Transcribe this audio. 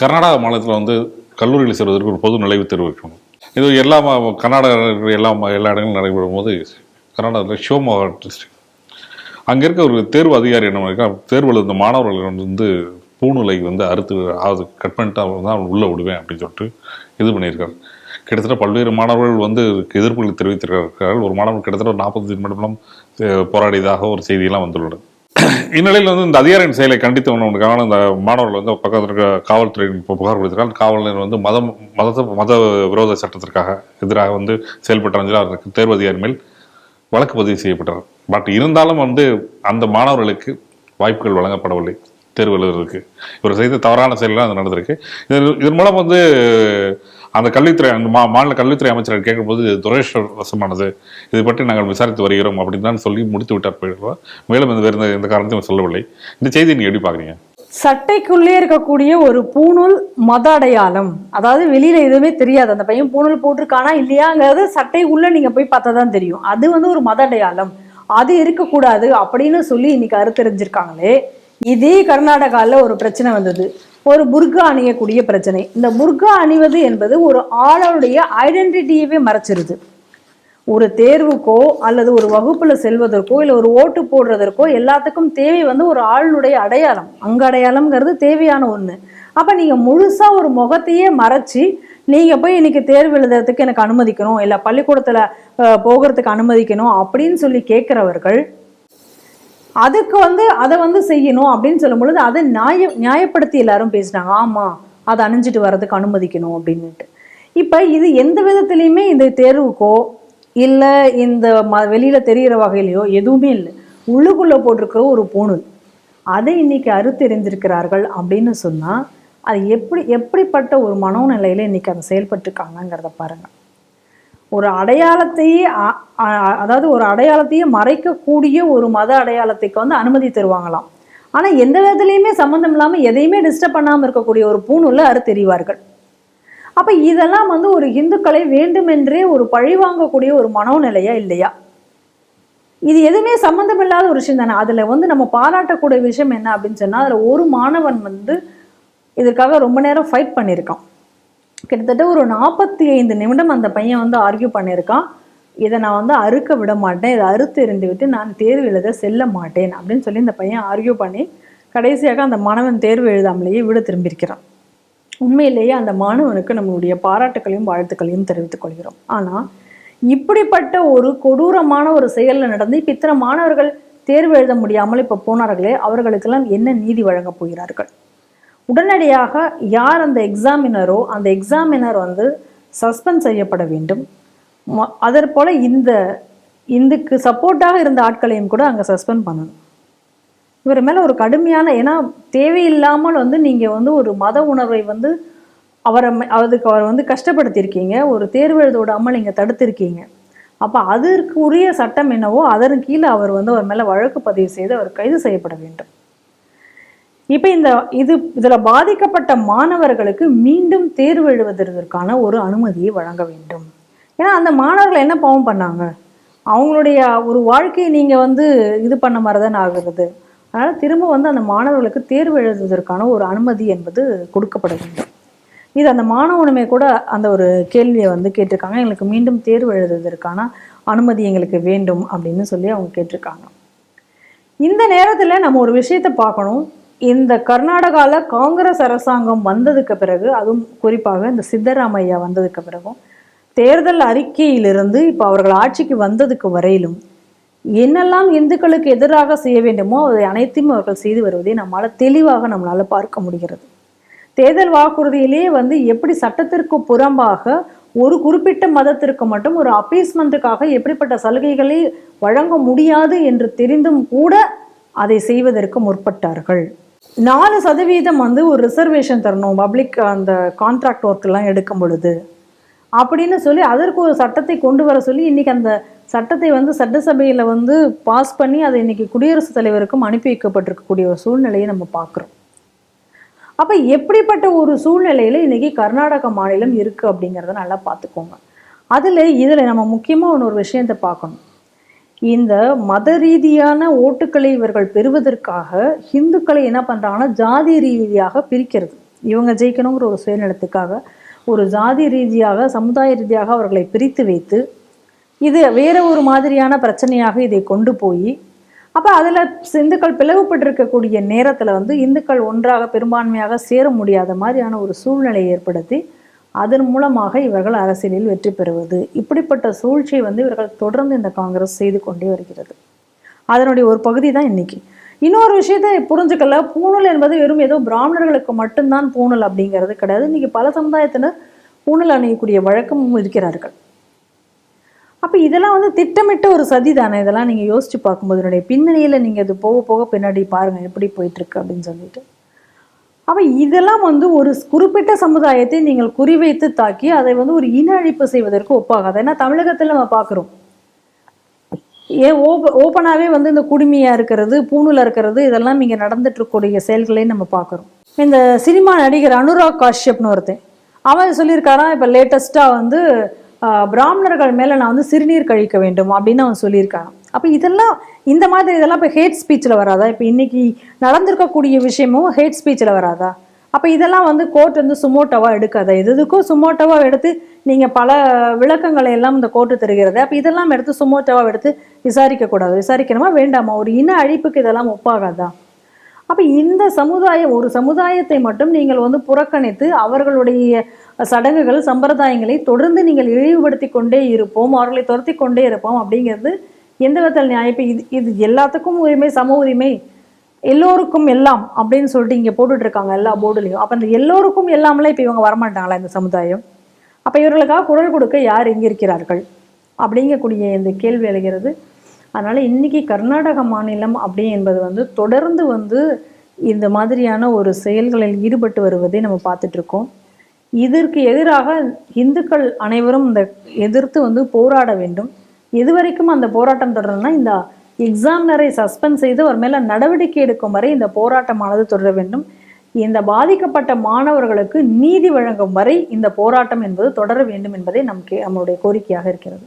கர்நாடக மாநிலத்தில் வந்து கல்லூரியில் சேர்வதற்கு ஒரு பொது நுழைவுத் தேர்வு வைக்கணும். இது எல்லா மா- எல்லா மா- எல்லா இடங்களும் நடைபெறும் போது கர்நாடகத்தில் ஷிவமோகா டிஸ்ட்ரிக்ட் அங்கே இருக்க ஒரு தேர்வு அதிகாரி என்ன பண்ணிருக்கான்? தேர்வு எழுந்த மாணவர்கள் வந்து பூணுலை வந்து அறுத்து அது கட் பண்ணிட்டு அவன் தான் உள்ளே விடுவேன் அப்படின்னு சொல்லிட்டு இது பண்ணியிருக்காரு. கிட்டத்தட்ட பல்வேறு மாணவர்கள் வந்து எதிர்ப்புகளை தெரிவித்திருக்கிறார்கள். ஒரு மாணவர் கிட்டத்தட்ட ஒரு நாற்பத்தஞ்சு நிமிடம் போராடியதாக ஒரு செய்தியெல்லாம் வந்துள்ளது. இந்நிலையில் வந்து இந்த அதிகாரியின் செயலை கண்டித்து ஒன்றுக்காக இந்த மாணவர்கள் வந்து பக்கத்தில் இருக்க காவல்துறையின் புகார் கொடுத்திருக்காங்க. காவலர் வந்து மதம் மத மத விரோத சட்டத்திற்காக எதிராக வந்து செயல்பட்டாங்க அவருக்கு தேர்வு அதிகாரி மேல் வழக்கு பதிவு செய்யப்பட்டார் பட் இருந்தாலும் வந்து அந்த மாணவர்களுக்கு வாய்ப்புகள் வழங்கப்படவில்லை. தேர்வு எழுதுறதுக்கு. இவர் செய்த தவறான செயலாம் அது நடந்திருக்கு. இதன் இதன் மூலம் வந்து அந்த கல்வித்துறை அந்த மா மாநில கல்வித்துறை அமைச்சர் கேட்கும்போது இது வசமானது. இது பற்றி நாங்கள் விசாரித்து வருகிறோம் அப்படின்னு தான் சொல்லி முடித்து விட்டார் போயிடுவோம் மேலும் இந்த வேறு எந்த காரணத்தையும் சொல்லவில்லை. இந்த செய்தியை நீங்க எப்படி பார்க்குறீங்க? சட்டைக்குள்ளே இருக்கக்கூடிய ஒரு பூணூல் மத அடையாளம். அதாவது வெளியில எதுவுமே தெரியாது. அந்த பையன் பூணூல் போட்டிருக்கானா இல்லையாங்கிறது சட்டைக்குள்ள நீங்க போய் பார்த்தா தான் தெரியும். அது வந்து ஒரு மத அடையாளம். அது இருக்கக்கூடாது அப்படின்னு சொல்லி இன்னைக்கு அறுத்தறிஞ்சிருக்காங்களே. இதே கர்நாடகாவில் ஒரு பிரச்சனை வந்தது. ஒரு புர்கா அணியக்கூடிய பிரச்சனை. இந்த புர்கா அணிவது என்பது ஒரு ஆளருடைய ஐடென்டிட்டியவே மறைச்சிருது. ஒரு தேர்வுக்கோ அல்லது ஒரு வகுப்புல செல்வதற்கோ இல்லை ஒரு ஓட்டு போடுறதற்கோ எல்லாத்துக்கும் தேவை வந்து ஒரு ஆளுடைய அடையாளம். அங்க அடையாளம்ங்கிறது தேவையான ஒன்று அப்போ நீங்கள் முழுசாக ஒரு முகத்தையே மறைச்சி நீங்கள் போய் இன்னைக்கு தேர்வு எழுதுறதுக்கு எனக்கு அனுமதிக்கணும் இல்லை பள்ளிக்கூடத்தில் போகிறதுக்கு அனுமதிக்கணும் அப்படின்னு சொல்லி கேட்குறவர்கள் அதுக்கு வந்து அதை வந்து செய்யணும் அப்படின்னு சொல்லும் பொழுது அதை நியாய நியாயப்படுத்தி எல்லாரும் பேசினாங்க. ஆமா அதை அணிஞ்சிட்டு வர்றதுக்கு அனுமதிக்கணும் அப்படின்னுட்டு. இப்ப இது எந்த விதத்திலையுமே இந்த தேர்வுக்கோ இல்ல இந்த ம வெளியில தெரிகிற வகையிலையோ எதுவுமே இல்லை. உள்ளுக்குள்ளே போட்டிருக்கிற ஒரு பூணூல். அதை இன்னைக்கு அறுத்தெறிந்திருக்கிறார்கள் அப்படின்னு சொன்னா அது எப்படி எப்படிப்பட்ட ஒரு மனோநிலையில் இன்னைக்கு அதை செயல்பட்டுருக்காங்கங்கிறத பாருங்க. ஒரு அடையாளத்தையே அதாவது ஒரு அடையாளத்தையே மறைக்கக்கூடிய ஒரு மத அடையாளத்துக்கு வந்து அனுமதி தருவாங்களாம். ஆனால் எந்த விதத்துலேயுமே சம்மந்தம் இல்லாமல் எதையுமே டிஸ்டர்ப் பண்ணாமல் இருக்கக்கூடிய ஒரு பூணுள்ள அறுத்தெறிவார்கள் அப்போ இதெல்லாம் வந்து ஒரு இந்துக்களை வேண்டுமென்றே ஒரு பழிவாங்கக்கூடிய ஒரு மனோநிலையா இல்லையா? இது எதுவுமே சம்மந்தம் இல்லாத ஒரு விஷயம் தானே. அதில் வந்து நம்ம பாராட்டக்கூடிய விஷயம் என்ன அப்படின்னு சொன்னால் அதில் ஒரு மாணவன் வந்து இதுக்காக ரொம்ப நேரம் ஃபைட் பண்ணியிருக்கான். கிட்டத்தட்ட ஒரு நாற்பத்தி ஐந்து நிமிடம் அந்த பையன் வந்து ஆர்கியூ பண்ணியிருக்கான். இதை நான் வந்து அறுக்க விட மாட்டேன். இதை அறுத்து எறிந்து விட்டு நான் தேர்வு எழுத செல்ல மாட்டேன் அப்படின்னு சொல்லி இந்த பையன் ஆர்கியூ பண்ணி கடைசியாக அந்த மாணவன் தேர்வு எழுதாமலேயே வீடு திரும்பியிருக்கிறான். உண்மையிலேயே அந்த மாணவனுக்கு நம்மளுடைய பாராட்டுகளையும் வாழ்த்துக்களையும் தெரிவித்துக் கொள்கிறோம். ஆனால் இப்படிப்பட்ட ஒரு கொடூரமான ஒரு செயலில் நடந்து இப்போ இத்தனை மாணவர்கள் தேர்வு எழுத முடியாமல் இப்போ போனார்களே அவர்களுக்கெல்லாம் என்ன நீதி வழங்கப் போகிறார்கள்? உடனடியாக யார் அந்த எக்ஸாமினரோ அந்த எக்ஸாமினர் வந்து சஸ்பெண்ட் செய்யப்பட வேண்டும். அதற்போல் இந்த இதுக்கு சப்போர்ட்டாக இருந்த ஆட்களையும் கூட அங்கே சஸ்பெண்ட் பண்ணணும். இவர் மேலே ஒரு கடுமையான ஏன்னா தேவையில்லாமல் வந்து நீங்கள் வந்து ஒரு மத உணர்வை வந்து அவரை ம- அதுக்கு அவரை வந்து கஷ்டப்படுத்தியிருக்கீங்க. ஒரு தேர்வு எழுத விடாமல் நீங்கள் தடுத்திருக்கீங்க. அப்போ அதற்கு உரிய சட்டம் என்னவோ அதன் கீழே அவர் வந்து அவர் மேலே வழக்கு பதிவு செய்து அவர் கைது செய்யப்பட வேண்டும். இப்போ இந்த இது இதில் பாதிக்கப்பட்ட மாணவர்களுக்கு மீண்டும் தேர்வு எழுதுவதற்கான ஒரு அனுமதியை வழங்க வேண்டும். ஏன்னா அந்த மாணவர்கள் என்ன பாவம் பண்ணாங்க? அவங்களுடைய ஒரு வாழ்க்கையை நீங்கள் வந்து இது பண்ண மாதிரி தான் ஆகிறது. அதனால் திரும்ப வந்து அந்த மாணவர்களுக்கு தேர்வு எழுதுவதற்கான ஒரு அனுமதி என்பது கொடுக்கப்பட வேண்டும் இது அந்த மாணவனுமே கூட அந்த ஒரு கேள்வியை வந்து கேட்டிருக்காங்க. எங்களுக்கு மீண்டும் தேர்வு எழுதுவதற்கான அனுமதி எங்களுக்கு வேண்டும் அப்படின்னு சொல்லி அவங்க கேட்டிருக்காங்க. இந்த நேரத்தில் நம்ம ஒரு விஷயத்தை பார்க்கணும். இந்த கர்நாடகாவில் காங்கிரஸ் அரசாங்கம் வந்ததுக்கு பிறகு அதுவும் குறிப்பாக இந்த சித்தராமையா வந்ததுக்கு பிறகும் தேர்தல் அறிக்கையிலிருந்து இப்போ அவர்கள் ஆட்சிக்கு வந்ததுக்கு வரையிலும் என்னெல்லாம் இந்துக்களுக்கு எதிராக செய்ய வேண்டுமோ அதை அனைத்தையும் அவர்கள் செய்து வருவதை நம்மளால் தெளிவாக நம்மளால் பார்க்க முடிகிறது. தேர்தல் வாக்குறுதியிலேயே வந்து எப்படி சட்டத்திற்கு புறம்பாக ஒரு குறிப்பிட்ட மதத்திற்கு மட்டும் ஒரு அப்பீஸ்மெண்ட்டுக்காக எப்படிப்பட்ட சலுகைகளை வழங்க முடியாது என்று தெரிந்தும் கூட அதை செய்வதற்கு முற்பட்டார்கள். நாலு சதவீதம் வந்து ஒரு ரிசர்வேஷன் தரணும் பப்ளிக் அந்த கான்ட்ராக்ட் ஒர்க் எல்லாம் எடுக்கும் பொழுது. அப்படின்னு சொல்லி அதற்கு ஒரு சட்டத்தை கொண்டு வர சொல்லி இன்னைக்கு அந்த சட்டத்தை வந்து சட்டசபையில வந்து பாஸ் பண்ணி அதை இன்னைக்கு குடியரசுத் தலைவருக்கும் அனுப்பி வைக்கப்பட்டிருக்கக்கூடிய ஒரு சூழ்நிலையை நம்ம பார்க்குறோம். அப்ப எப்படிப்பட்ட ஒரு சூழ்நிலையில இன்னைக்கு கர்நாடக மாநிலம் இருக்கு அப்படிங்கிறத நல்லா பார்த்துக்கோங்க. அதுல இதுல நம்ம முக்கியமா ஒரு விஷயத்தை பார்க்கணும். இந்த மத ரீதியான ஓட்டுக்களை இவர்கள் பெறுவதற்காக ஹிந்துக்களை என்ன பண்ணுறாங்கன்னா ஜாதி ரீதியாக பிரிக்கிறது. இவங்க ஜெயிக்கணுங்கிற ஒரு சுயநலத்துக்காக ஒரு ஜாதி ரீதியாக சமுதாய ரீதியாக அவர்களை பிரித்து வைத்து இது வேற ஒரு மாதிரியான பிரச்சனையாக இதை கொண்டு போய் அப்போ அதில் இந்துக்கள் பிளவுபட்டிருக்கக்கூடிய நேரத்தில் வந்து இந்துக்கள் ஒன்றாக பெரும்பான்மையாக சேர முடியாத மாதிரியான ஒரு சூழ்நிலையை ஏற்படுத்தி அதன் மூலமாக இவர்கள் அரசியலில் வெற்றி பெறுவது. இப்படிப்பட்ட சூழ்ச்சியை வந்து இவர்கள் தொடர்ந்து இந்த காங்கிரஸ் செய்து கொண்டே வருகிறது. அதனுடைய ஒரு பகுதி தான் இன்னைக்கு. இன்னொரு விஷயத்தை புரிஞ்சுக்கல. பூணல் என்பது வெறும் ஏதோ பிராமணர்களுக்கு மட்டும்தான் பூணல் அப்படிங்கிறது கிடையாது. இன்னைக்கு பல சமுதாயத்தினர் பூணல் அணியக்கூடிய வழக்கமும் இருக்கிறார்கள். அப்போ இதெல்லாம் வந்து திட்டமிட்ட ஒரு சதி தானே? இதெல்லாம் நீங்கள் யோசிச்சு பார்க்கும்போது இதனுடைய பின்னணியில் நீங்கள் அது போக போக பின்னாடி பாருங்கள் எப்படி போயிட்டுருக்கு அப்படின்னு சொல்லிட்டு. அப்போ இதெல்லாம் வந்து ஒரு குறிப்பிட்ட சமுதாயத்தை நீங்கள் குறிவைத்து தாக்கி அதை வந்து ஒரு இன அழிப்பு செய்வதற்கு ஒப்பாகாது. ஏன்னா தமிழகத்தில் நம்ம பார்க்குறோம் ஏன் ஓப்ப ஓப்பனாகவே வந்து இந்த குடுமையாக இருக்கிறது பூணுல இருக்கிறது இதெல்லாம் இங்கே நடந்துட்டு இருக்கக்கூடிய செயல்களை நம்ம பார்க்குறோம் இந்த சினிமா நடிகர் அனுராக் காஷ்யப்னு ஒருத்தன் அவன் சொல்லியிருக்காராம் இப்போ லேட்டஸ்ட்டாக வந்து பிராமணர்கள் மேலே நான் வந்து சிறுநீர் கழிக்க வேண்டும் அப்படின்னு அவன் சொல்லியிருக்கான் அப்போ இதெல்லாம் இந்த மாதிரி இதெல்லாம் இப்போ ஹேட் ஸ்பீச்சில் வராதா? இப்போ இன்றைக்கி நடந்திருக்கக்கூடிய விஷயமும் ஹேட் ஸ்பீச்சில் வராதா? அப்போ இதெல்லாம் வந்து கோர்ட் வந்து சுமோட்டோவாக எடுக்காதா? எது எதுக்கும் சுமோட்டோவாக எடுத்து நீங்கள் பல விளக்கங்களை எல்லாம் இந்த கோர்ட்டு தருகிறது. அப்போ இதெல்லாம் எடுத்து சுமோட்டோவாக எடுத்து விசாரிக்கக்கூடாது. விசாரிக்கணுமா? வேண்டாமா? ஒரு இன அழிப்புக்கு இதெல்லாம் ஒப்பாகாதா? அப்போ இந்த சமுதாயம் ஒரு சமுதாயத்தை மட்டும் நீங்கள் வந்து புறக்கணித்து அவர்களுடைய சடங்குகள் சம்பிரதாயங்களை தொடர்ந்து நீங்கள் இழிவுபடுத்தி கொண்டே இருப்போம் அவர்களை துரத்தி கொண்டே இருப்போம் அப்படிங்கிறது எந்த விதத்தில் நியாயம்? இப்போ இது இது எல்லாத்துக்கும் உரிமை சம உரிமை எல்லோருக்கும் எல்லாம் அப்படின்னு சொல்லிட்டு இங்கே போட்டுட்ருக்காங்க எல்லா போர்டுலையும். அப்போ இந்த எல்லோருக்கும் எல்லாமெல்லாம் இப்போ இவங்க வரமாட்டாங்களா இந்த சமுதாயம்? அப்போ இவர்களுக்காக குரல் கொடுக்க யார் எங்கே இருக்கிறார்கள்? அப்படிங்கக்கூடிய இந்த கேள்வி எழுகிறது. அதனால் இன்னைக்கு கர்நாடக மாநிலம் அப்படி என்பது வந்து தொடர்ந்து வந்து இந்த மாதிரியான ஒரு செயல்களில் ஈடுபட்டு வருவதை நம்ம பார்த்துட்ருக்கோம் இதற்கு எதிராக இந்துக்கள் அனைவரும் இந்த எதிர்த்து வந்து போராட வேண்டும். எது வரைக்கும் அந்த போராட்டம் தொடரணும்னா இந்த எக்ஸாமினரை சஸ்பெண்ட் செய்து அவர் மேல நடவடிக்கை எடுக்கும் வரை இந்த போராட்டமானது தொடர வேண்டும். இந்த பாதிக்கப்பட்ட மாணவர்களுக்கு நீதி வழங்கும் வரை இந்த போராட்டம் என்பது தொடர வேண்டும் என்பதே நமக்கு நம்மளுடைய கோரிக்கையாக இருக்கிறது.